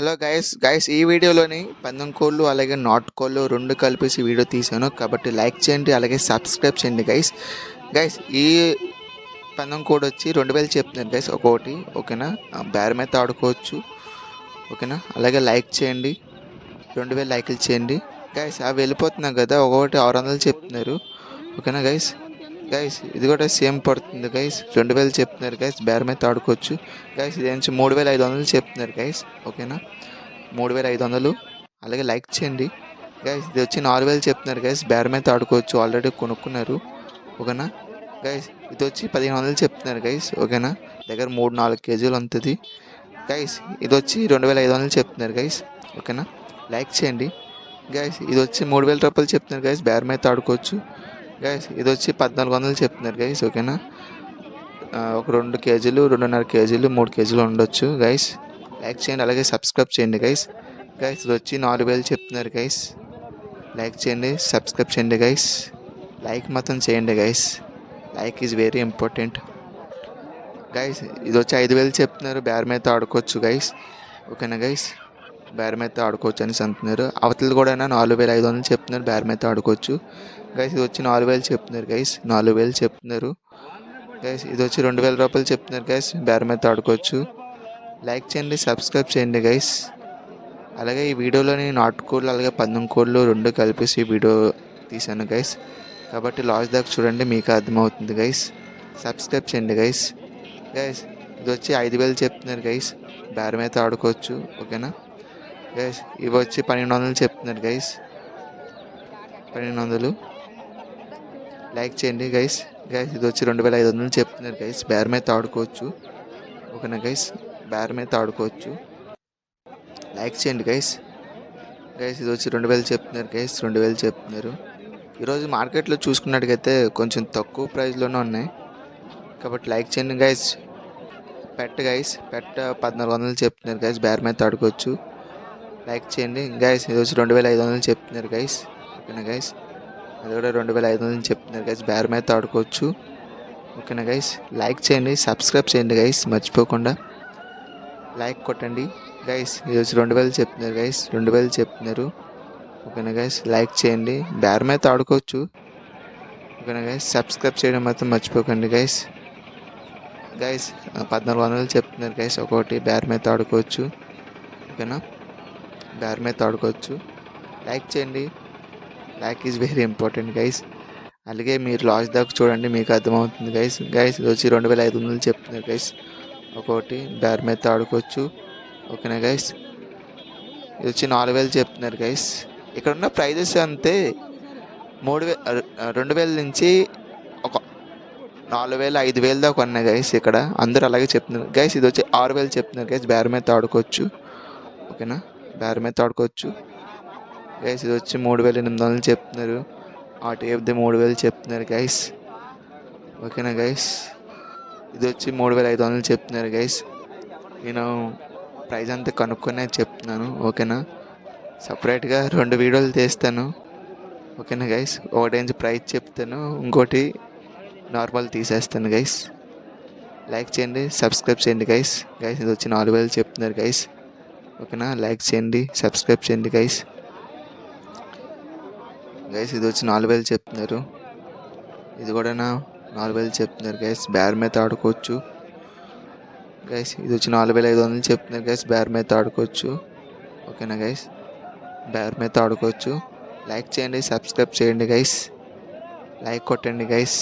Hello guys guys ఈ వీడియోలోని పందెం కోళ్ళు అలాగే నాట్ కోళ్ళు రెండు కలిపేసి వీడియో తీశాను. కాబట్టి లైక్ చేయండి అలాగే సబ్స్క్రైబ్ చేయండి గైస్ గైస్ ఈ పందెం కోడ్ వచ్చి రెండు వేలు చెప్తున్నారు గైస్ ఒక్కొక్కటి ఓకేనా? బేరం అయితే ఆడుకోవచ్చు. ఓకేనా? అలాగే లైక్ చేయండి. రెండు వేలు లైకులు చేయండి. గైస్ అవి వెళ్ళిపోతున్నాం కదా ఒకటి ఆరు వందలు చెప్తున్నారు. ఓకేనా గైస్ గైస్ ఇది కూడా సేమ్ పడుతుంది గైస్ రెండు వేలు చెప్తున్నారు గైస్ బేరం అయితే ఆడుకోవచ్చు. గైస్ ఇది నుంచి మూడు వేల ఐదు వందలు చెప్తున్నారు గైస్ ఓకేనా మూడు వేల ఐదు వందలు. అలాగే లైక్ చేయండి. గైస్ ఇది వచ్చి నాలుగు వేలు చెప్తున్నారు గైస్ బేరం అయితే ఆడుకోవచ్చు. ఆల్రెడీ కొనుక్కున్నారు. ఓకేనా గైస్ ఇది వచ్చి పదిహేను వందలు చెప్తున్నారు గైస్ ఓకేనా దగ్గర మూడు నాలుగు కేజీలు ఉంటుంది. గైస్ ఇది వచ్చి రెండు వేల ఐదు వందలు చెప్తున్నారు గైస్ ఓకేనా లైక్ చేయండి. గైస్ ఇది వచ్చి మూడు వేల రూపాయలు చెప్తున్నారు గైస్ బేరం అయితే ఆడుకోవచ్చు. గైస్ ఇది వచ్చి పద్నాలుగు వందలు చెప్తున్నారు గైస్ ఓకేనా? ఒక రెండు కేజీలు రెండున్నర కేజీలు మూడు కేజీలు ఉండొచ్చు గైస్ లైక్ చేయండి అలాగే సబ్స్క్రైబ్ చేయండి గైస్ గైస్ ఇది వచ్చి నాలుగు వేలు చెప్తున్నారు గైస్ లైక్ చేయండి సబ్స్క్రైబ్ చేయండి గైస్ లైక్ మాత్రం చేయండి guys like is very important guys ఇది వచ్చి ఐదు వేలు చెప్తున్నారు బేరం మీద ఆడుకోవచ్చు గైస్ ఓకేనా గైస్ బేరం మీద ఆడుకోవచ్చు అని అంటున్నారు. అవతలు కూడా నాలుగు వేల ఐదు వందలు చెప్తున్నారు బేరం ఆడుకోవచ్చు. గైస్ ఇది వచ్చి నాలుగు వేలు చెప్తున్నారు గైస్ నాలుగు వేలు చెప్తున్నారు. గైస్ ఇది వచ్చి రెండు వేల రూపాయలు చెప్తున్నారు గైస్ బేరం మీద ఆడుకోవచ్చు. లైక్ చేయండి సబ్స్క్రైబ్ చేయండి గైస్ అలాగే ఈ వీడియోలోని నాటుకోళ్ళు అలాగే పందెం కోళ్ళు రెండు కలిపేసి వీడియో తీశాను గైస్ కాబట్టి లాస్ట్ దాకా చూడండి మీకు అర్థమవుతుంది గైస్ సబ్స్క్రైబ్ చేయండి గైస్ గైస్ ఇది వచ్చి ఐదు వేలు చెప్తున్నారు గైస్ బేరం అయితే ఆడుకోవచ్చు ఓకేనా? గైస్ ఇవి వచ్చి పన్నెండు వందలు చెప్తున్నారు గైస్ పన్నెండు వందలు. లైక్ చేయండి గైస్ గైస్ ఇది వచ్చి రెండు వేల ఐదు వందలు చెప్తున్నారు గైస్ బేర్ మీద ఆడుకోవచ్చు. ఓకేనా గైస్ బేర్ మీద ఆడుకోవచ్చు. లైక్ చేయండి గైస్ గైస్ ఇది వచ్చి రెండు వేలు చెప్తున్నారు గైస్ రెండు వేలు చెప్తున్నారు. ఈరోజు మార్కెట్లో చూసుకున్నట్టుగైతే కొంచెం తక్కువ ప్రైస్లోనే ఉన్నాయి. కాబట్టి లైక్ చేయండి గైస్ పెట్ట గైస్ పెట్ట పద్నాలుగు వందలు చెప్తున్నారు గైస్ బేర్ మీద ఆడుకోవచ్చు. లైక్ చేయండి. గైస్ ఇది వచ్చి రెండు వేల ఐదు వందలు చెప్తున్నారు గైస్ ఓకేనా గైస్ అది కూడా రెండు వేల ఐదు వందలు చెప్తున్నారు గైస్ బేరం అయితే ఆడుకోవచ్చు. ఓకేనా గైస్ లైక్ చేయండి సబ్స్క్రైబ్ చేయండి గైస్ మర్చిపోకుండా లైక్ కొట్టండి. గైస్ ఈరోజు రెండు వేలు చెప్తున్నారు గైస్ రెండు వేలు చెప్తున్నారు. ఓకేనా గైస్ లైక్ చేయండి. బేరం అయితే ఆడుకోవచ్చు. ఓకేనా గైస్ సబ్స్క్రైబ్ చేయడం మాత్రం మర్చిపోకండి గైస్ గైస్ పద్నాలుగు వందలు చెప్తున్నారు గైస్ ఒకటి బ్యార్ మీద ఆడుకోవచ్చు. ఓకేనా? బ్యార్ మీద ఆడుకోవచ్చు. లైక్ చేయండి. Like is very important guys అలాగే మీరు లాస్ట్ దాకా చూడండి మీకు అర్థమవుతుంది గైస్ గైస్ ఇది వచ్చి రెండు వేల ఐదు వందలు చెప్తున్నారు గైస్ ఒకటి బ్యార్ మీద ఆడుకోవచ్చు. ఓకేనా గైస్ ఇది వచ్చి నాలుగు వేలు చెప్తున్నారు గైస్ ఇక్కడ ఉన్న ప్రైజెస్ అంతే. మూడు వే రెండు వేల నుంచి ఒక నాలుగు వేలు ఐదు వేలు దాకా ఉన్నాయి గైస్ ఇక్కడ. అందరూ అలాగే చెప్తున్నారు. గైస్ ఇది వచ్చి ఆరు వేలు చెప్తున్నారు గైస్ బేరం మీద ఆడుకోవచ్చు. ఓకేనా? బేరం మీద ఆడుకోవచ్చు. గైస్ ఇది వచ్చి మూడు వేల ఎనిమిది వందలు చెప్తున్నారు. ఆ టేప్ది మూడు వేలు చెప్తున్నారు గైస్ ఓకేనా గైస్ ఇది వచ్చి మూడు వేల ఐదు వందలు చెప్తున్నారు గైస్ నేను ప్రైస్ అంతా కనుక్కొనే చెప్తున్నాను ఓకేనా? సపరేట్గా రెండు వీడియోలు తీస్తాను ఓకేనా గైస్ ఒకటేంచి ప్రైస్ చెప్తాను ఇంకోటి నార్మల్ తీసేస్తాను గైస్ లైక్ చేయండి సబ్స్క్రైబ్ చేయండి గైస్ గైస్ ఇది వచ్చి నాలుగు వేలు చెప్తున్నారు గైస్ ఓకేనా? లైక్ చేయండి సబ్స్క్రైబ్ చేయండి గైస్ గైస్ ఇది వచ్చి నాలుగు వేలు చెప్తున్నారు. ఇది కూడా నాలుగు వేలు చెప్తున్నారు గైస్ బ్యార్ మీద ఆడుకోవచ్చు. గైస్ ఇది వచ్చి నాలుగు వేల ఐదు వందలు చెప్తున్నారు గైస్ బ్యార్ మీద ఆడుకోవచ్చు. ఓకేనా గైస్ బ్యార్ మీద ఆడుకోవచ్చు. లైక్ చేయండి సబ్స్క్రైబ్ చేయండి గైస్ లైక్ కొట్టండి గైస్